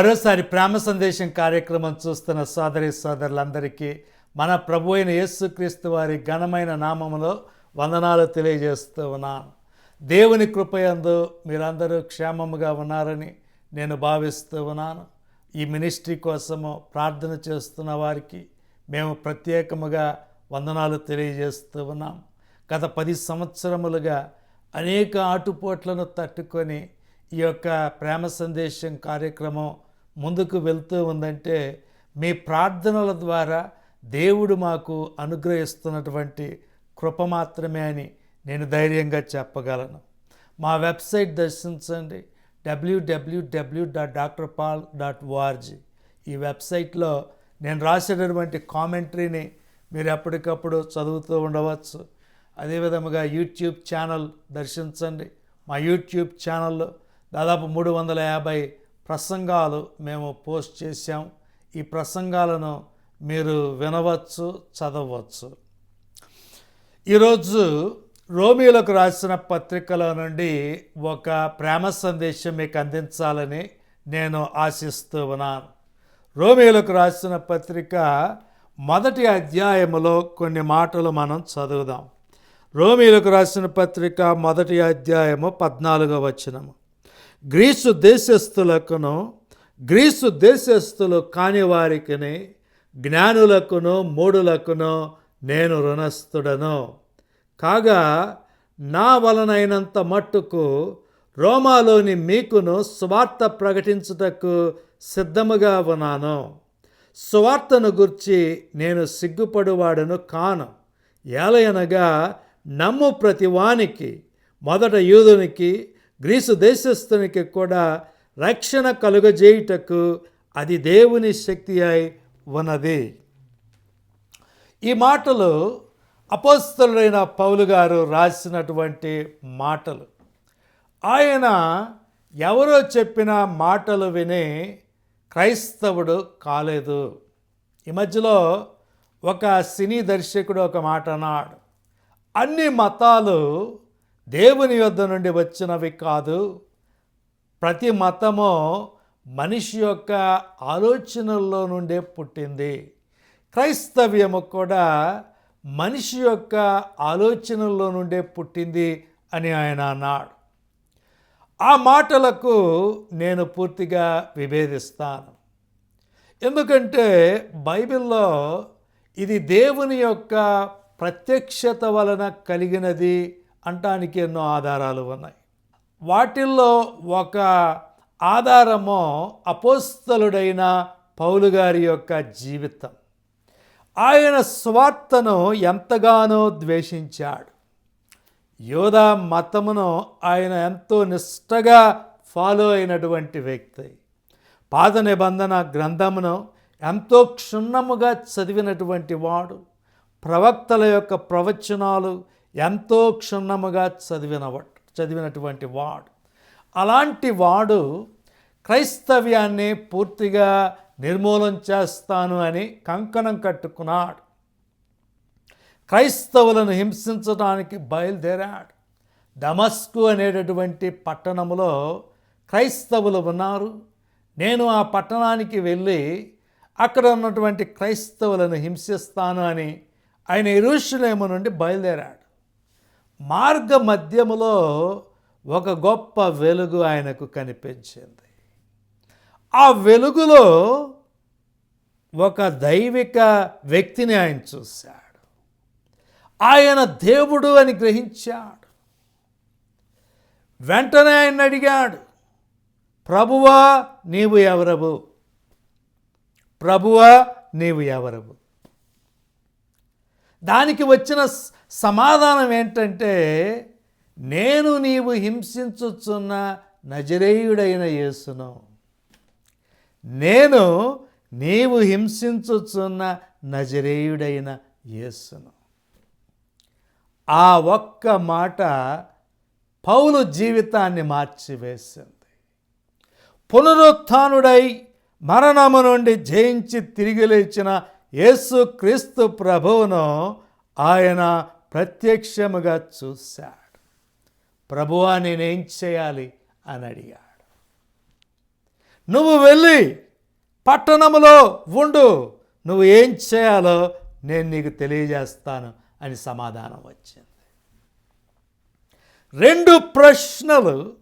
మరోసారి ప్రేమ సందేశం కార్యక్రమం చూస్తున్న సోదరి సోదరులందరికీ మన ప్రభు అయిన యేసుక్రీస్తు వారి ఘనమైన నామములో వందనాలు తెలియజేస్తూ ఉన్నాను. దేవుని కృపయందు మీరందరూ క్షేమముగా ఉన్నారని నేను భావిస్తూ ఉన్నాను. ఈ మినిస్ట్రీ కోసము ప్రార్థన చేస్తున్న వారికి మేము ప్రత్యేకముగా వందనాలు తెలియజేస్తూ ఉన్నాం. గత పది సంవత్సరములుగా అనేక ఆటుపోట్లను తట్టుకొని ఈ యొక్క ప్రేమ సందేశం కార్యక్రమం ముందుకు వెళ్తూ ఉందంటే మీ ప్రార్థనల ద్వారా దేవుడు మాకు అనుగ్రహిస్తున్నటువంటి కృప మాత్రమే అని నేను ధైర్యంగా చెప్పగలను. మా వెబ్సైట్ దర్శించండి. డబ్ల్యూడబ్ల్యూడబ్ల్యూ dot doctor Paul dot O R G ఈ వెబ్సైట్లో నేను రాసేటటువంటి కామెంటరీని మీరు ఎప్పటికప్పుడు చదువుతూ ఉండవచ్చు. అదేవిధముగా యూట్యూబ్ ఛానల్ దర్శించండి. మా యూట్యూబ్ ఛానల్లో దాదాపు మూడు వందల యాభై ప్రసంగాలు మేము పోస్ట్ చేశాం. ఈ ప్రసంగాలను మీరు వినవచ్చు చదవచ్చు. ఈరోజు రోమిలకు రాసిన పత్రికలో నుండి ఒక ప్రేమ సందేశం మీకు అందించాలని నేను ఆశిస్తూ ఉన్నాను. రోమిలకు రాసిన పత్రిక మొదటి అధ్యాయములో కొన్ని మాటలు మనం చదువుదాం. రోమిలకు రాసిన పత్రిక మొదటి అధ్యాయము పద్నాలుగో వచనము. గ్రీసు దేశస్థులకును గ్రీసు దేశస్థులు కాని వారికిని జ్ఞానులకును మూడులకును నేను రుణస్థుడను. కాగా నా వలనైనంత మట్టుకు రోమాలోని మీకును స్వార్థ ప్రకటించుటకు సిద్ధముగా ఉన్నాను. స్వార్థను గుర్చి నేను సిగ్గుపడువాడను కాను. ఏలయనగా నమ్ము ప్రతివానికి మొదట యూదునికి గ్రీసు దేశస్థునికి కూడా రక్షణ కలుగజేయుటకు అది దేవుని శక్తి అయి ఉన్నది. ఈ మాటలు అపోస్తలుడైన పౌలు గారు రాసినటువంటి మాటలు. ఆయన ఎవరో చెప్పిన మాటలు విని క్రైస్తవుడు కాలేదు. ఈ మధ్యలో ఒక సినీ దర్శకుడు ఒక మాట అన్నాడు. అన్ని మతాలు దేవుని యొద్ద నుండి వచ్చినవి కాదు. ప్రతి మతము మనిషి యొక్క ఆలోచనల్లో నుండే పుట్టింది. క్రైస్తవ్యము కూడా మనిషి యొక్క ఆలోచనల్లో నుండే పుట్టింది అని ఆయన అన్నాడు. ఆ మాటలకు నేను పూర్తిగా విభేదిస్తాను. ఎందుకంటే బైబిల్లో ఇది దేవుని యొక్క ప్రత్యక్షత వలన కలిగినది అంటానికి ఎన్నో ఆధారాలు ఉన్నాయి. వాటిల్లో ఒక ఆధారము అపోస్తలుడైన పౌలు గారి యొక్క జీవితం. ఆయన స్వార్థను ఎంతగానో ద్వేషించాడు. యోధా మతమును ఆయన ఎంతో నిష్టగా ఫాలో అయినటువంటి వ్యక్తి. పాత నిబంధన గ్రంథమును ఎంతో క్షుణ్ణముగా చదివినటువంటి వాడు. ప్రవక్తల యొక్క ప్రవచనాలు ఎంతో క్షుణ్ణముగా చదివిన చదివినటువంటి వాడు. అలాంటి వాడు క్రైస్తవ్యాన్ని పూర్తిగా నిర్మూలన చేస్తాను అని కంకణం కట్టుకున్నాడు. క్రైస్తవులను హింసించడానికి బయలుదేరాడు. డమస్కు అనేటటువంటి పట్టణంలో క్రైస్తవులు ఉన్నారు. నేను ఆ పట్టణానికి వెళ్ళి అక్కడ ఉన్నటువంటి క్రైస్తవులను హింసిస్తాను అని ఆయన ఎరుషులేము నుండి బయలుదేరాడు. మార్గ మధ్యములో ఒక గొప్ప వెలుగు ఆయనకు కనిపించింది. ఆ వెలుగులో ఒక దైవిక వ్యక్తిని ఆయన చూశాడు. ఆయన దేవుడు అని గ్రహించాడు. వెంటనే ఆయన అడిగాడు ప్రభువా నీవు ఎవరవు? ప్రభువా నీవు ఎవరవు? దానికి వచ్చిన స- సమాధానం ఏంటంటే నేను నీవు హింసించుచున్న నజరేయుడైన యేసును. నేను నీవు హింసించుచున్న నజరేయుడైన యేసును. ఆ ఒక్క మాట పౌలు జీవితాన్ని మార్చివేసింది. పునరుత్థానుడై మరణము నుండి జయించి తిరిగి లేచిన యేసు క్రీస్తు ప్రభువును ఆయన ప్రత్యక్షముగా చూశాడు. ప్రభువా నేనేం చేయాలి? అని అడిగాడు. నువ్వు వెళ్ళి పట్టణములో ఉండు. నువ్వు ఏం చేయాలో నేను నీకు తెలియజేస్తాను అని సమాధానం వచ్చింది. రెండు ప్రశ్నలు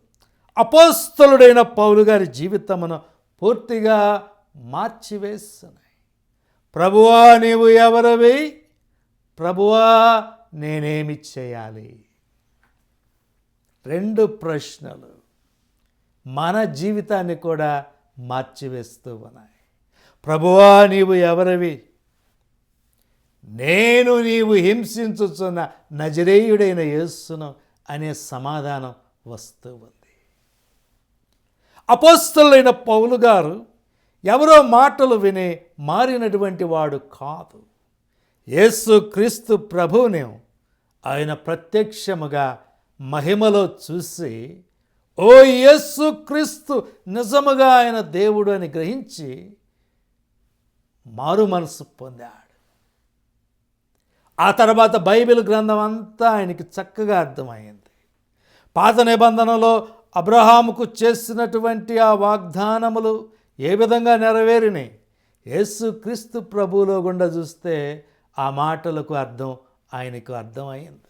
అపోస్తలుడైన పౌలు గారి జీవితమును పూర్తిగా మార్చివేస్తున్నాయి. ప్రభువా నీవు ఎవరివి? ప్రభువా నేనేమి చేయాలి? రెండు ప్రశ్నలు మన జీవితాన్ని కూడా మార్చివేస్తూ ఉన్నాయి. ప్రభువా నీవు ఎవరివి? నేను నీవు హింసించుచున్న నజరేయుడైన యేసును అనే సమాధానం వస్తూ ఉంది. అపోస్తులైన పౌలు గారు ఎవరో మాటలు విని మారినటువంటి వాడు కాదు. యేసు క్రీస్తు ప్రభువుని ఆయన ప్రత్యక్షముగా మహిమలో చూసి ఓ యేసు క్రీస్తు నిజముగా ఆయన దేవుడు అని గ్రహించి మారు మనసు పొందాడు. ఆ తర్వాత బైబిల్ గ్రంథం అంతా ఆయనకి చక్కగా అర్థమైంది. పాత నిబంధనలో అబ్రహాముకు చేసినటువంటి ఆ వాగ్దానములు ఏ విధంగా నెరవేరినాయి యేసు క్రీస్తు ప్రభువులో గుండా చూస్తే ఆ మాటలకు అర్థం ఆయనకు అర్థమైంది.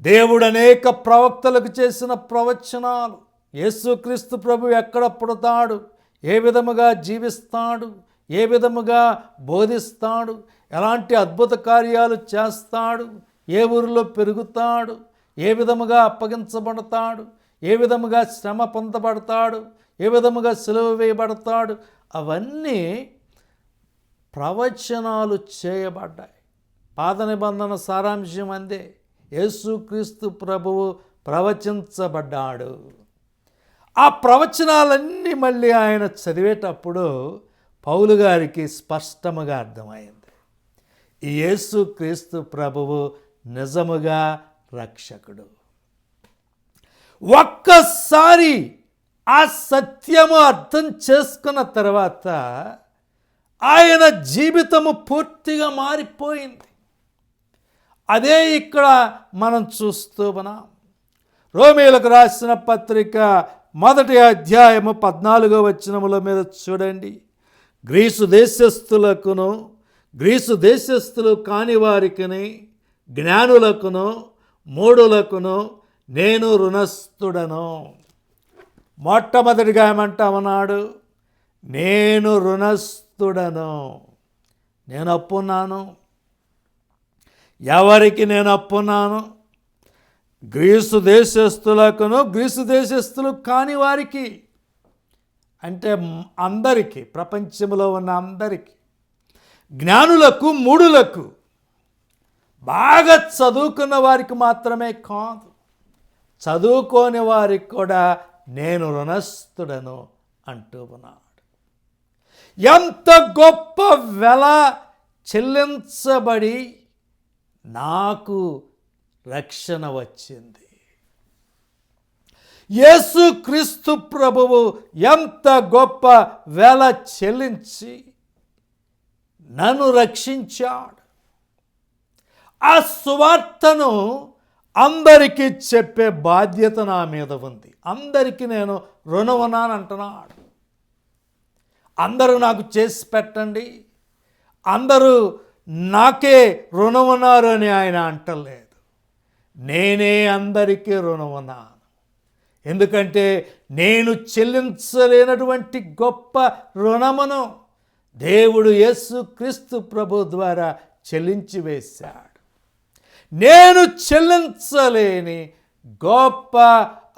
దేవుడు అనేక ప్రవక్తలకు చేసిన ప్రవచనాలు. యేసుక్రీస్తు ప్రభు ఎక్కడ పుడతాడు? ఏ విధముగా జీవిస్తాడు? ఏ విధముగా బోధిస్తాడు? ఎలాంటి అద్భుత కార్యాలు చేస్తాడు? ఏ ఊరిలో పెరుగుతాడు? ఏ విధముగా అప్పగించబడతాడు? ఏ విధముగా శ్రమ పొందబడతాడు? ఏ విధముగా సెలవు వేయబడతాడు? అవన్నీ ప్రవచనాలు చేయబడ్డాయి. పాత నిబంధన సారాంశం అందే. యేసుక్రీస్తు ప్రభువు ప్రవచించబడ్డాడు. ఆ ప్రవచనాలన్నీ మళ్ళీ ఆయన చదివేటప్పుడు పౌలు గారికి స్పష్టముగా అర్థమైంది. ఈ యేసుక్రీస్తు ప్రభువు నిజముగా రక్షకుడు. ఒక్కసారి ఆ సత్యము అర్థం చేసుకున్న తర్వాత ఆయన జీవితము పూర్తిగా మారిపోయింది. అదే ఇక్కడ మనం చూస్తూ ఉన్నాం. రోమేలకు రాసిన పత్రిక మొదటి అధ్యాయము పద్నాలుగో వచనముల మీద చూడండి. గ్రీసు దేశస్థులకును గ్రీసు దేశస్థులు కాని వారికిని జ్ఞానులకును మూడులకును నేను రుణస్థుడను. మొట్టమొదటిగా ఏమంటామన్నాడు నేను రుణస్థుడను. నేను అప్పున్నాను. ఎవరికి నేను అప్పున్నాను? గ్రీసు దేశస్తులకును గ్రీసు దేశస్తులు కాని వారికి. అంటే అందరికీ ప్రపంచంలో ఉన్న అందరికీ. జ్ఞానులకు మూడులకు బాగా చదువుకున్న వారికి మాత్రమే కాదు. చదువుకోని వారికి కూడా నేను రుణస్థుడను అంటూ ఉన్నాడు. ఎంత గొప్ప వెల చెల్లించబడి నాకు రక్షణ వచ్చింది. యేసుక్రీస్తు ప్రభువు ఎంత గొప్ప వెల చెల్లించి నన్ను రక్షించాడు. ఆ సువార్తను అందరికీ చెప్పే బాధ్యత నా మీద ఉంది. అందరికీ నేను రుణవనాన్ని అంటున్నాడు. అందరూ నాకు చేసి పెట్టండి. అందరూ నాకే రుణమున్నారు అని ఆయన అంటలేదు. నేనే అందరికీ రుణమున్నాను. ఎందుకంటే నేను చెల్లించలేనటువంటి గొప్ప రుణమును దేవుడు యేసు క్రీస్తు ప్రభు ద్వారా చెల్లించి వేశాడు. నేను చెల్లించలేని గొప్ప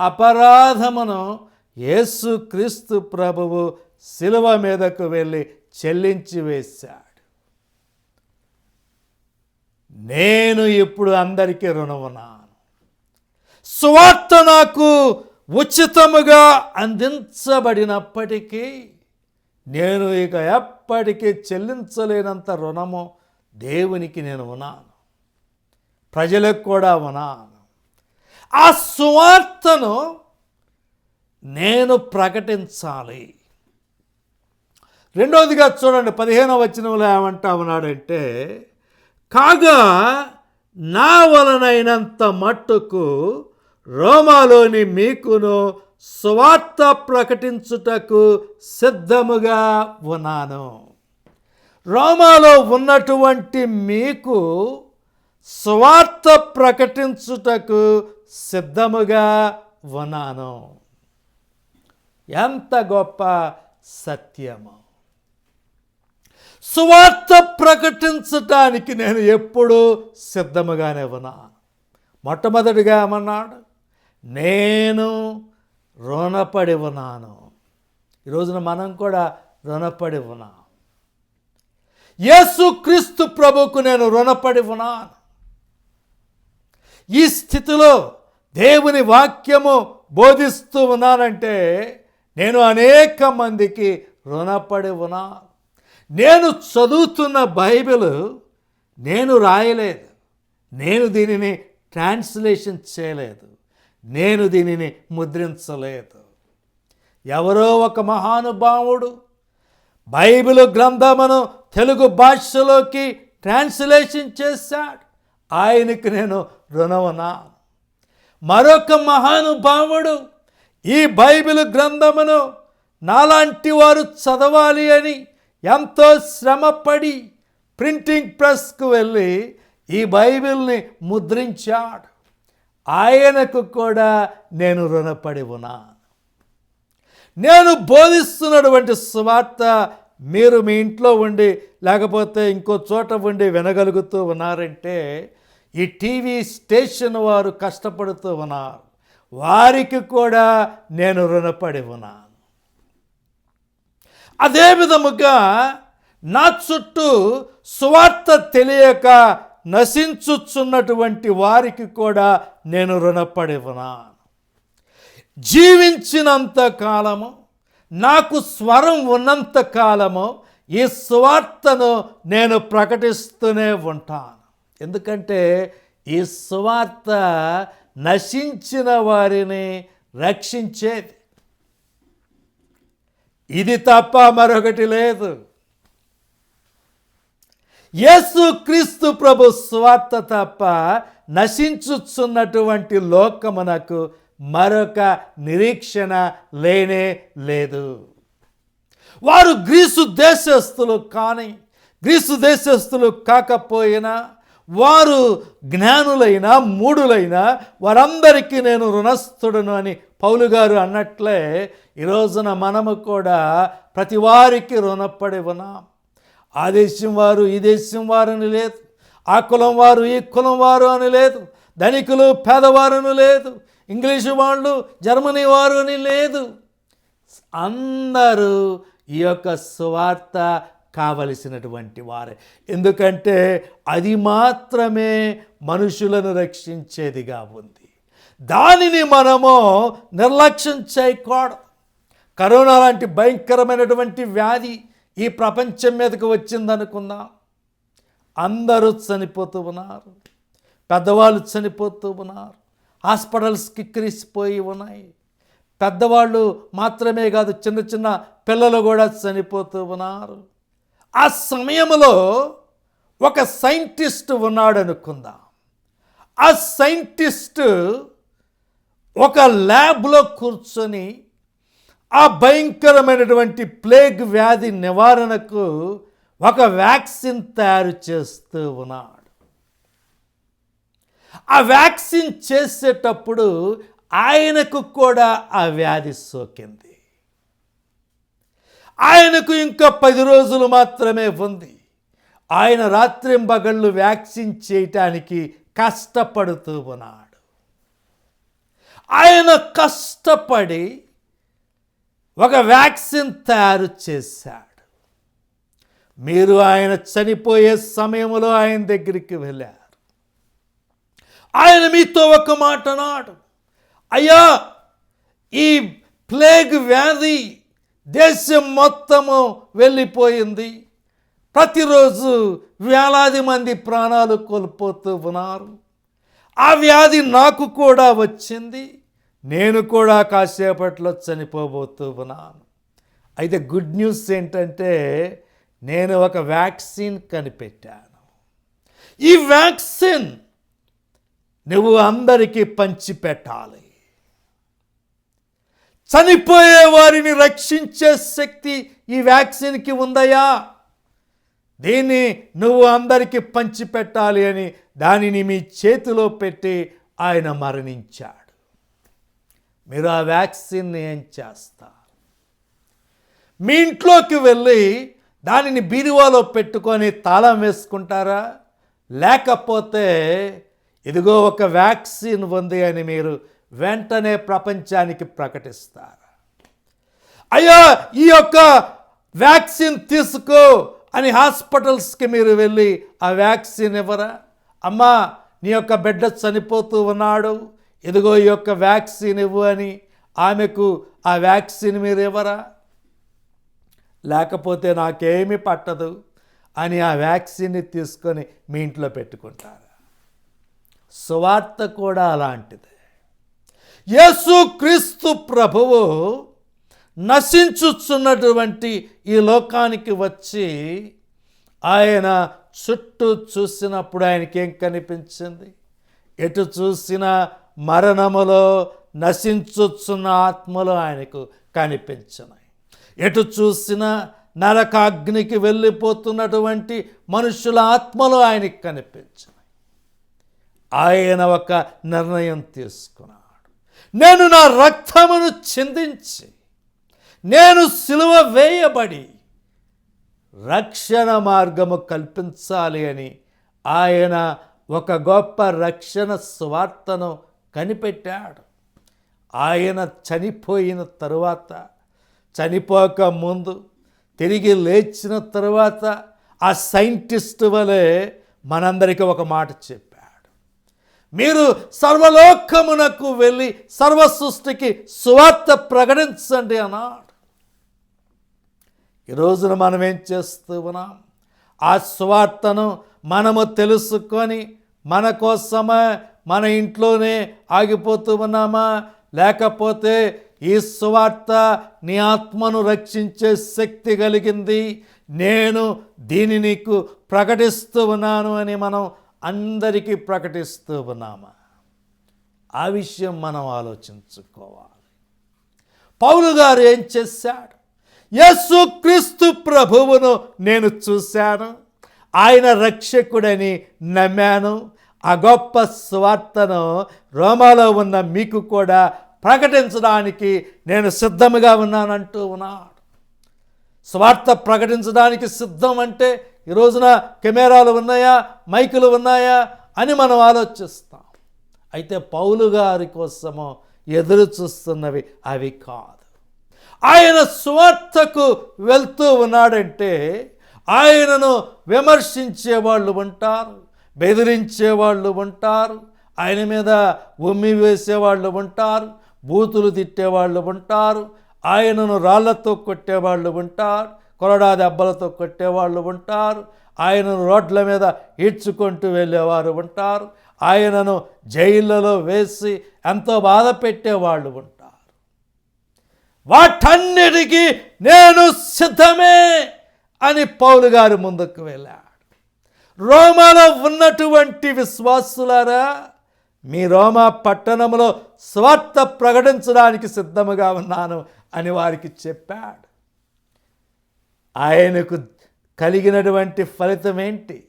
అపరాధమును యేసుక్రీస్తు ప్రభువు శిలువ మీదకు వెళ్ళి చెల్లించి వేశాడు. నేను ఇప్పుడు అందరికీ రుణమున్నాను. స్వార్థ నాకు ఉచితముగా అందించబడినప్పటికీ నేను ఇక ఎప్పటికీ చెల్లించలేనంత రుణము దేవునికి నేను ఉన్నాను. ప్రజలకు కూడా ఉన్నాను ఆ సువార్తను నేను ప్రకటించాలి. రెండవదిగా చూడండి పదిహేనవ వచనంలో ఏమంటా ఉన్నాడంటే కాగా నా వలనైనంత మట్టుకు రోమాలోని మీకును సువార్త ప్రకటించుటకు సిద్ధముగా ఉన్నాను. రోమాలో ఉన్నటువంటి మీకు స్వార్థ ప్రకటించుటకు సిద్ధముగా ఉన్నాను. ఎంత గొప్ప సత్యము. సువార్త ప్రకటించటానికి నేను ఎప్పుడూ సిద్ధముగానే ఉన్నాను మొట్టమొదటిగా ఏమన్నాడు? నేను రుణపడి ఉన్నాను. ఈరోజున మనం కూడా రుణపడి ఉన్నాం. యేసుక్రీస్తు ప్రభుకు నేను రుణపడి ఉన్నాను. ఈ స్థితిలో దేవుని వాక్యము బోధిస్తూ ఉన్నానంటే నేను అనేక మందికి రుణపడి ఉన్నాను నేను చదువుతున్న బైబిల్ నేను రాయలేదు. నేను దీనిని ట్రాన్స్లేషన్ చేయలేదు. నేను దీనిని ముద్రించలేదు. ఎవరో ఒక మహానుభావుడు బైబిల్ గ్రంథమును తెలుగు భాషలోకి ట్రాన్స్లేషన్ చేశాడు. ఆయనకు నేను రుణమునా మరొక మహానుభావుడు ఈ బైబిల్ గ్రంథమును నాలాంటి వారు చదవాలి అని ఎంతో శ్రమపడి ప్రింటింగ్ ప్రెస్కు వెళ్ళి ఈ బైబిల్ని ముద్రించాడు. ఆయనకు కూడా నేను రుణపడి ఉన్నా. నేను బోధిస్తున్నటువంటి స్వార్త మీరు మీ ఇంట్లో ఉండి లేకపోతే ఇంకో చోట ఉండి వినగలుగుతూ ఉన్నారంటే ఈ టీవీ స్టేషన్ వారు కష్టపడుతూ ఉన్నారు. వారికి కూడా నేను రుణపడి ఉన్నాను. అదే విధముగా నా చుట్టూ సువార్త తెలియక నశించుచున్నటువంటి వారికి కూడా నేను రుణపడి ఉన్నాను. జీవించినంత కాలము నాకు స్వరం ఉన్నంత కాలము ఈ సువార్తను నేను ప్రకటిస్తూనే ఉంటాను. ఎందుకంటే ఈ సువార్త నశించిన వారిని రక్షించేది. ఇది తప్ప మరొకటి లేదు. యేసు క్రీస్తు ప్రభు స్వార్థ తప్ప నశించుచున్నటువంటి లోకమునకు మరొక నిరీక్షణ లేనే లేదు. వారు గ్రీసు దేశస్థులు కానీ గ్రీసు దేశస్థులు కాకపోయినా వారు జ్ఞానులైన మూడులైన వారందరికీ నేను రుణస్థుడను అని పౌలు గారు అన్నట్లే ఈ రోజున మనము కూడా ప్రతి వారికి రుణపడి ఉన్నాం. ఆ దేశం వారు ఈ దేశం వారు అని లేదు. ఆ కులం వారు ఈ కులం వారు అని లేదు. ధనికులు పేదవారు లేదు. ఇంగ్లీషు వాళ్ళు జర్మనీ వారు అని లేదు. అందరూ ఈ యొక్క సువార్త కావలసినటువంటి వారే. ఎందుకంటే అది మాత్రమే మనుషులను రక్షించేదిగా ఉంది. దానిని మనము నిర్లక్ష్యం చేయకూడదు. కరోనా లాంటి భయంకరమైనటువంటి వ్యాధి ఈ ప్రపంచం మీదకు వచ్చిందనుకుందాం. అందరూ చనిపోతూ ఉన్నారు. పెద్దవాళ్ళు చనిపోతూ ఉన్నారు. హాస్పిటల్స్కి క్రిసిపోయి ఉన్నాయి. పెద్దవాళ్ళు మాత్రమే కాదు చిన్న చిన్న పిల్లలు కూడా చనిపోతూ ఉన్నారు. ఆ సమయంలో ఒక సైంటిస్ట్ ఉన్నాడు అనుకుందాం. ఆ సైంటిస్ట్ ఒక ల్యాబ్లో కూర్చొని ఆ భయంకరమైనటువంటి ప్లేగ్ వ్యాధి నివారణకు ఒక వ్యాక్సిన్ తయారు చేస్తూ ఉన్నాడు. ఆ వ్యాక్సిన్ చేసేటప్పుడు ఆయనకు కూడా ఆ వ్యాధి సోకింది. ఆయనకు ఇంకా పది రోజులు మాత్రమే ఉంది. ఆయన రాత్రింబగళ్ళు వ్యాక్సిన్ చేయటానికి కష్టపడుతూ ఉన్నాడు. ఆయన కష్టపడి ఒక వ్యాక్సిన్ తయారు చేశాడు. మీరు ఆయన చనిపోయే సమయంలో ఆయన దగ్గరికి వెళ్ళారు. ఆయన మీతో ఒక మాట నాడు అయ్యా ఈ ప్లేగ్ వ్యాధి దేశం మొత్తము వెళ్ళిపోయింది. ప్రతిరోజు వేలాది మంది ప్రాణాలు కోల్పోతూ ఉన్నారు. ఆ వ్యాధి నాకు కూడా వచ్చింది. నేను కూడా కాసేపట్లో చనిపోబోతూ ఉన్నాను. అయితే గుడ్ న్యూస్ ఏంటంటే నేను ఒక వ్యాక్సిన్ కనిపెట్టాను. ఈ వ్యాక్సిన్ నువ్వు అందరికీ పంచిపెట్టాలి. చనిపోయే వారిని రక్షించే శక్తి ఈ వ్యాక్సిన్కి ఉందయా దీన్ని నువ్వు అందరికీ పంచిపెట్టాలి అని దానిని మీ చేతిలో పెట్టి ఆయన మరణించాడు. మీరు ఆ వ్యాక్సిన్ని ఏం చేస్తారు? మీ ఇంట్లోకి వెళ్ళి దానిని బీరువాలో పెట్టుకొని తాళం వేసుకుంటారా? లేకపోతే ఇదిగో ఒక వ్యాక్సిన్ ఉంది అని మీరు వెంటనే ప్రపంచానికి ప్రకటిస్తారా. అయ్యో ఈ యొక్క వ్యాక్సిన్ తీసుకో అని హాస్పిటల్స్కి మీరు వెళ్ళి ఆ వ్యాక్సిన్ ఇవ్వరా? అమ్మా నీ యొక్క బిడ్డ చనిపోతూ ఉన్నాడు. ఇదిగో ఈ యొక్క వ్యాక్సిన్ ఇవ్వు అని ఆమెకు ఆ వ్యాక్సిన్ మీరు ఇవ్వరా? లేకపోతే నాకేమీ పట్టదు అని ఆ వ్యాక్సిన్ని తీసుకొని మీ ఇంట్లో పెట్టుకుంటారు. సువార్త కూడా అలాంటిది. యేసుక్రీస్తు ప్రభువు నశించుచున్నటువంటి ఈ లోకానికి వచ్చి ఆయన చుట్టూ చూసినప్పుడు ఆయనకేం కనిపించింది? ఎటు చూసిన మరణములో నశించుచున్న ఆత్మలు ఆయనకు కనిపించినాయి. ఎటు చూసిన నరకాగ్నికి వెళ్ళిపోతున్నటువంటి మనుషుల ఆత్మలు ఆయనకి కనిపించినాయి. ఆయన ఒక నిర్ణయం తీసుకున్నాడు. నేను నా రక్తమును చిందించి నేను సిలువ వేయబడి రక్షణ మార్గము కల్పించాలి అని ఆయన ఒక గొప్ప రక్షణ స్వార్థను కనిపెట్టాడు. ఆయన చనిపోయిన తరువాత చనిపోక ముందు తిరిగి లేచిన తరువాత ఆ సైంటిస్ట్ వలె మనందరికీ ఒక మాట చెప్పి. మీరు సర్వలోకమునకు వెళ్ళి సర్వ సృష్టికి సువార్త ప్రకటించండి అన్నాడు. ఈ రోజున మనం ఏం చేస్తూ ఉన్నాం? ఆ సువార్తను మనము తెలుసుకొని మన కోసమే? మన ఇంట్లోనే ఆగిపోతూ ఉన్నామా? లేకపోతే ఈ సువార్త నీ ఆత్మను రక్షించే శక్తి కలిగింది? నేను దీని నీకు ప్రకటిస్తూ ఉన్నాను అని మనం అందరికీ ప్రకటిస్తూ ఉన్నామా? ఆ విషయం మనం ఆలోచించుకోవాలి. పౌలు గారు ఏం చేశాడు? యస్సు క్రీస్తు ప్రభువును నేను చూశాను. ఆయన రక్షకుడని నమ్మాను. ఆ గొప్ప స్వార్థను రోమాలో ఉన్న మీకు కూడా ప్రకటించడానికి నేను సిద్ధముగా ఉన్నానంటూ ఉన్నాడు. స్వార్థ ప్రకటించడానికి సిద్ధం అంటే ఈ రోజున కెమెరాలు ఉన్నాయా? మైకులు ఉన్నాయా? అని మనం ఆలోచిస్తాం. అయితే పౌలు గారి కోసము ఎదురు చూస్తున్నవి అవి కాదు. ఆయన స్వార్థకు వెళ్తూ ఉన్నాడంటే ఆయనను విమర్శించే వాళ్ళు ఉంటారు బెదిరించే వాళ్ళు ఉంటారు ఆయన మీద ఉమ్మి వేసేవాళ్ళు ఉంటారు బూతులు తిట్టేవాళ్ళు ఉంటారు ఆయనను రాళ్ళతో కొట్టేవాళ్ళు ఉంటారు కొరడా దెబ్బలతో కొట్టేవాళ్ళు ఉంటారు ఆయనను రోడ్ల మీద ఈడ్చుకుంటూ వెళ్ళేవారు ఉంటారు ఆయనను జైళ్ళలో వేసి ఎంతో బాధ పెట్టేవాళ్ళు ఉంటారు. వాటన్నిటికీ నేను సిద్ధమే అని పౌలు గారు ముందుకు వెళ్ళాడు. రోమాలో ఉన్నటువంటి విశ్వాసులారా మీ రోమా పట్టణంలో స్వార్థ ప్రకటించడానికి సిద్ధముగా ఉన్నాను అని వారికి చెప్పాడు. ఆయనకు కలిగినటువంటి ఫలితం ఏంటి?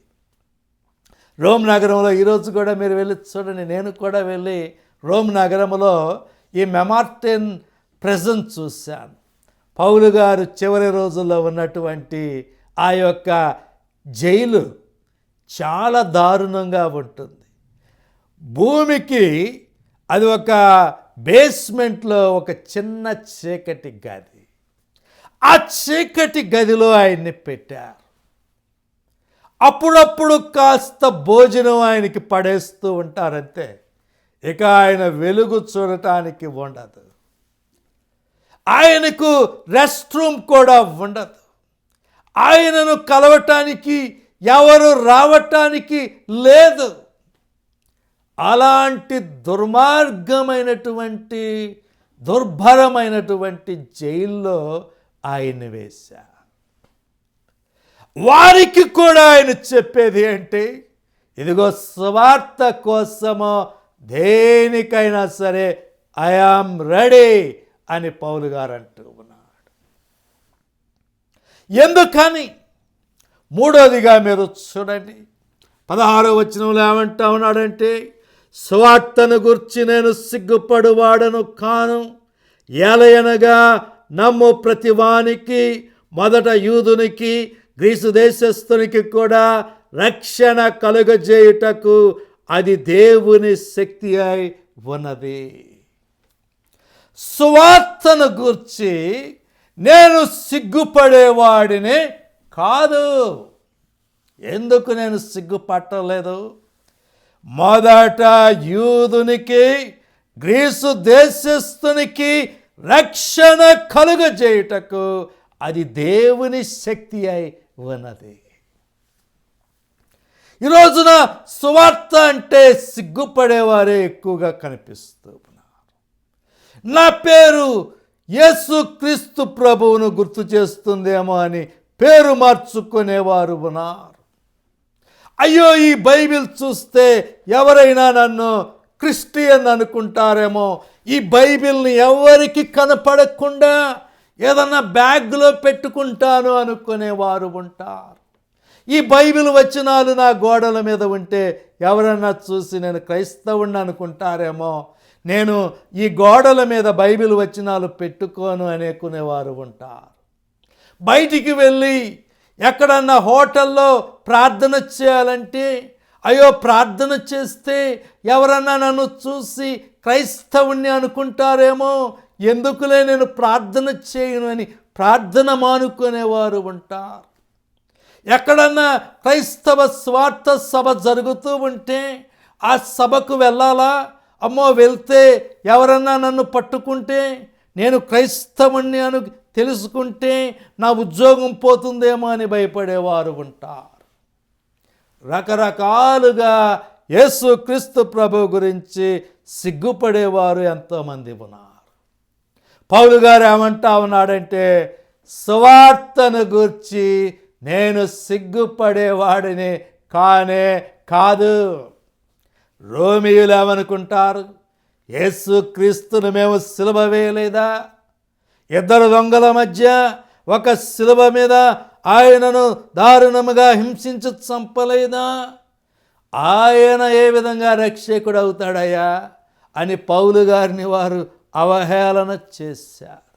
రోమ్ నగరంలో ఈరోజు కూడా మీరు వెళ్ళి చూడండి. నేను కూడా వెళ్ళి రోమ్ నగరంలో ఈ మెమార్టెన్ ప్రెజెంట్ చూశాను. పౌలు గారు చివరి రోజుల్లో ఉన్నటువంటి ఆ యొక్క జైలు చాలా దారుణంగా ఉంటుంది. భూమికి అది ఒక బేస్మెంట్లో ఒక చిన్న చీకటి గది. ఆ చీకటి గదిలో ఆయన్ని పెట్టారు. అప్పుడప్పుడు కాస్త భోజనం ఆయనకి పడేస్తూ ఉంటారంతే. ఇక ఆయన వెలుగు చూడటానికి ఉండదు. ఆయనకు రెస్ట్ రూమ్ కూడా ఉండదు. ఆయనను కలవటానికి ఎవరు రావటానికి లేదు. అలాంటి దుర్మార్గమైనటువంటి దుర్భరమైనటువంటి జైల్లో ఆయన్ని వేశా. వారికి కూడా ఆయన చెప్పేది ఏంటి? ఇదిగో స్వార్థ కోసమో దేనికైనా సరే ఐఆమ్ రెడీ అని పౌలు గారు అంటూ ఉన్నాడు. ఎందుకని? మూడోదిగా మీరు చూడండి. పదహారో వచనంలో ఏమంటా ఉన్నాడంటే సువార్తను గుర్చి నేను సిగ్గుపడువాడను కాను. ఏలయనగా నమ్ము ప్రతివానికి మొదట యూదునికి గ్రీసు దేశస్థునికి కూడా రక్షణ కలుగజేయుటకు అది దేవుని శక్తి అయి ఉన్నది. సువార్తను గూర్చి నేను సిగ్గుపడేవాడిని కాదు. ఎందుకు నేను సిగ్గుపట్టలేదు మొదట యూదునికి గ్రీసు దేశస్థునికి రక్షణ కలుగజేయుటకు అది దేవుని శక్తి అయి ఉన్నది. ఈ రోజున సువార్త అంటే సిగ్గుపడేవారే ఎక్కువగా కనిపిస్తూ ఉన్నారు. నా పేరు యేసు క్రీస్తు ప్రభువును గుర్తు చేస్తుందేమో అని పేరు మార్చుకునేవారు ఉన్నారు. అయ్యో ఈ బైబిల్ చూస్తే ఎవరైనా నన్ను క్రిస్టియన్ అనుకుంటారేమో. ఈ బైబిల్ని ఎవరికి కనపడకుండా ఏదన్నా బ్యాగ్లో పెట్టుకుంటాను అనుకునేవారు ఉంటారు. ఈ బైబిల్ వచనాలు నా గోడల మీద ఉంటే ఎవరన్నా చూసి నేను క్రైస్తవుణ్ణి అనుకుంటారేమో. నేను ఈ గోడల మీద బైబిల్ వచనాలు పెట్టుకోను అనుకునేవారు ఉంటారు. బయటికి వెళ్ళి ఎక్కడన్నా హోటల్లో ప్రార్థన చేయాలంటే అయ్యో ప్రార్థన చేస్తే ఎవరన్నా నన్ను చూసి క్రైస్తవుణ్ణి అనుకుంటారేమో ఎందుకులే నేను ప్రార్థన చేయను అని ప్రార్థన మానుకునేవారు ఉంటారు. ఎక్కడన్నా క్రైస్తవ స్వార్థ సభ జరుగుతూ ఉంటే ఆ సభకు వెళ్ళాలా? అమ్మో వెళ్తే ఎవరన్నా నన్ను పట్టుకుంటే నేను క్రైస్తవుణ్ణి అను తెలుసుకుంటే నా ఉద్యోగం పోతుందేమో అని భయపడేవారు ఉంటారు. రకరకాలుగా యేసు క్రీస్తు ప్రభు గురించి సిగ్గుపడేవారు ఎంతోమంది ఉన్నారు. పౌలు గారు ఏమంటా ఉన్నాడంటే సువార్తను గూర్చి నేను సిగ్గుపడేవాడిని కానే కాదు. రోమియులు ఏమనుకుంటారు? యేసు క్రీస్తును మేము సులభ వేయలేదా? ఇద్దరు దొంగల మధ్య ఒక శిలువ మీద ఆయనను దారుణముగా హింసించు చంపలేదా? ఆయన ఏ విధంగా రక్షకుడు అవుతాడయ్యా అని పౌలు గారిని వారు అవహేళన చేశారు.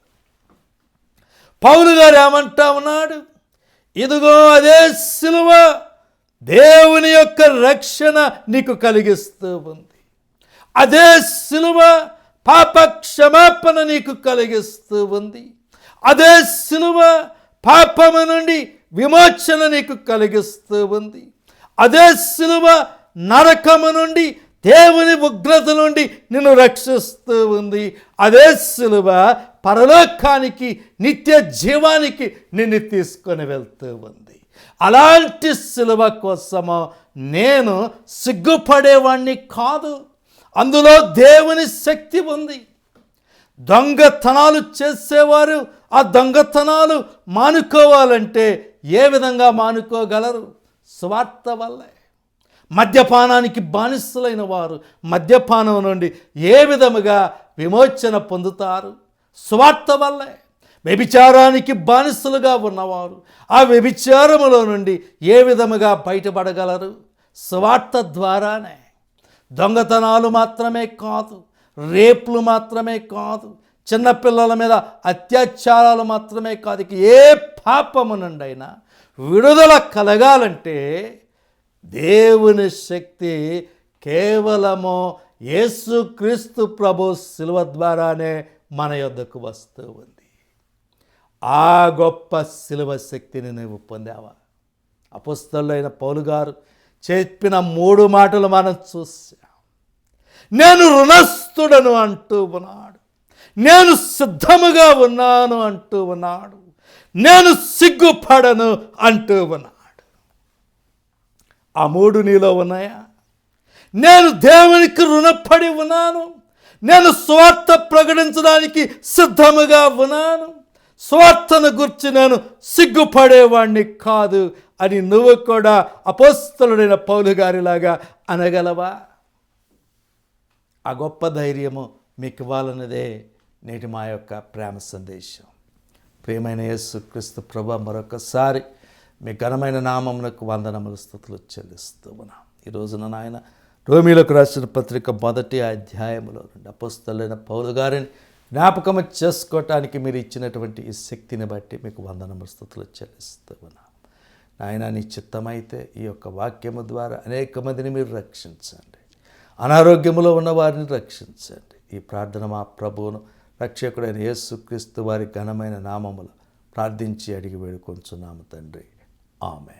పౌలు గారు ఏమంటా ఉన్నాడు? ఇదిగో అదే శిలువ దేవుని యొక్క రక్షణ నీకు కలిగిస్తూ ఉంది. అదే శిలువ పాప క్షమాపణ నీకు కలిగిస్తూ ఉంది. అదే సిలువ పాపము నుండి విమోచన నీకు కలిగిస్తూ ఉంది. అదే సిలువ నరకము నుండి దేవుని ఉగ్రత నుండి నిన్ను రక్షిస్తూ ఉంది. అదే సిలువ పరలోకానికి నిత్య జీవానికి నిన్ను తీసుకొని వెళ్తూ ఉంది. అలాంటి సిలువ కోసము నేను సిగ్గుపడేవాణ్ణి కాదు. అందులో దేవుని శక్తి ఉంది. దొంగతనాలు చేసేవారు ఆ దొంగతనాలు మానుకోవాలంటే ఏ విధంగా మానుకోగలరు? స్వార్థ వల్లే. మద్యపానానికి బానిసలైన వారు మద్యపానం నుండి ఏ విధముగా విమోచన పొందుతారు? స్వార్థ వల్లే. వ్యభిచారానికి బానిసలుగా ఉన్నవారు ఆ వ్యభిచారములో నుండి ఏ విధముగా బయటపడగలరు? స్వార్థ ద్వారానే. దొంగతనాలు మాత్రమే కాదు రేపులు మాత్రమే కాదు చిన్నపిల్లల మీద అత్యాచారాలు మాత్రమే కాదు ఇక ఏ పాపము నుండైనా విడుదల కలగాలంటే దేవుని శక్తి కేవలము యేసుక్రీస్తు ప్రభు శిలువ ద్వారానే మన యొద్దకు వస్తూ ఉంది. ఆ గొప్ప శిలువ శక్తిని నువ్వు పొందావా? అపుస్తలైన పౌలు గారు చెప్పిన మూడు మాటలు మనం చూసాం. నేను రుణస్థుడను అంటూ ఉన్నాడు. నేను సిద్ధముగా ఉన్నాను అంటూ ఉన్నాడు. నేను సిగ్గుపడను అంటూ ఉన్నాడు. ఆ మూడు నీలో ఉన్నాయా? నేను దేవునికి రుణపడి ఉన్నాను. నేను స్వార్థ ప్రకటించడానికి సిద్ధముగా ఉన్నాను. స్వార్థను గుర్చి నేను సిగ్గుపడేవాణ్ణి కాదు అని నువ్వు కూడా అపోస్తలుడైన పౌలు గారిలాగా అనగలవా? ఆ గొప్ప ధైర్యము మీకు ఇవ్వాలన్నదే నేటి మా యొక్క ప్రేమ సందేశం. ప్రియమైన యేసు క్రీస్తు ప్రభ మరొకసారి మీ ఘనమైన నామమునకు వందనములు స్థుతులు చెల్లిస్తూ ఉన్నాం. ఈ రోజున నాయన రోమిలకు రాసిన పత్రిక మొదటి అధ్యాయంలో నుండి అపస్తులైన పౌలు గారిని జ్ఞాపకము చేసుకోవటానికి మీరు ఇచ్చినటువంటి ఈ శక్తిని బట్టి మీకు వందనములు స్థుతులు చెల్లిస్తూ ఉన్నాం. నాయన నీ చిత్తమైతే ఈ యొక్క వాక్యము ద్వారా అనేక మందిని మీరు రక్షించండి. అనారోగ్యములో ఉన్న వారిని రక్షించండి. ఈ ప్రార్థన మా ప్రభువును రక్షకుడైన యేసుక్రీస్తు వారి ఘనమైన నామములు ప్రార్థించి అడిగి వేడుకొంచున్నాము తండ్రి. ఆమె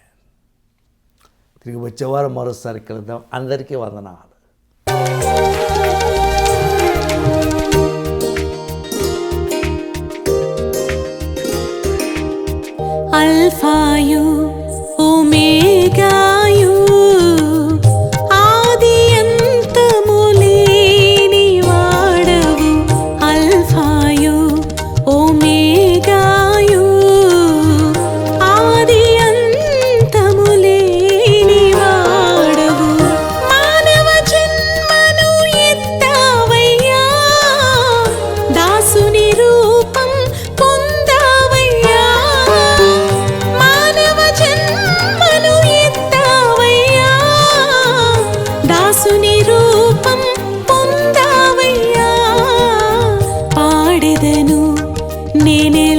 తిరిగి వచ్చేవారం మరోసారి కలుద్దాం. అందరికీ వందనాలు. అల్ఫాయు ஏனே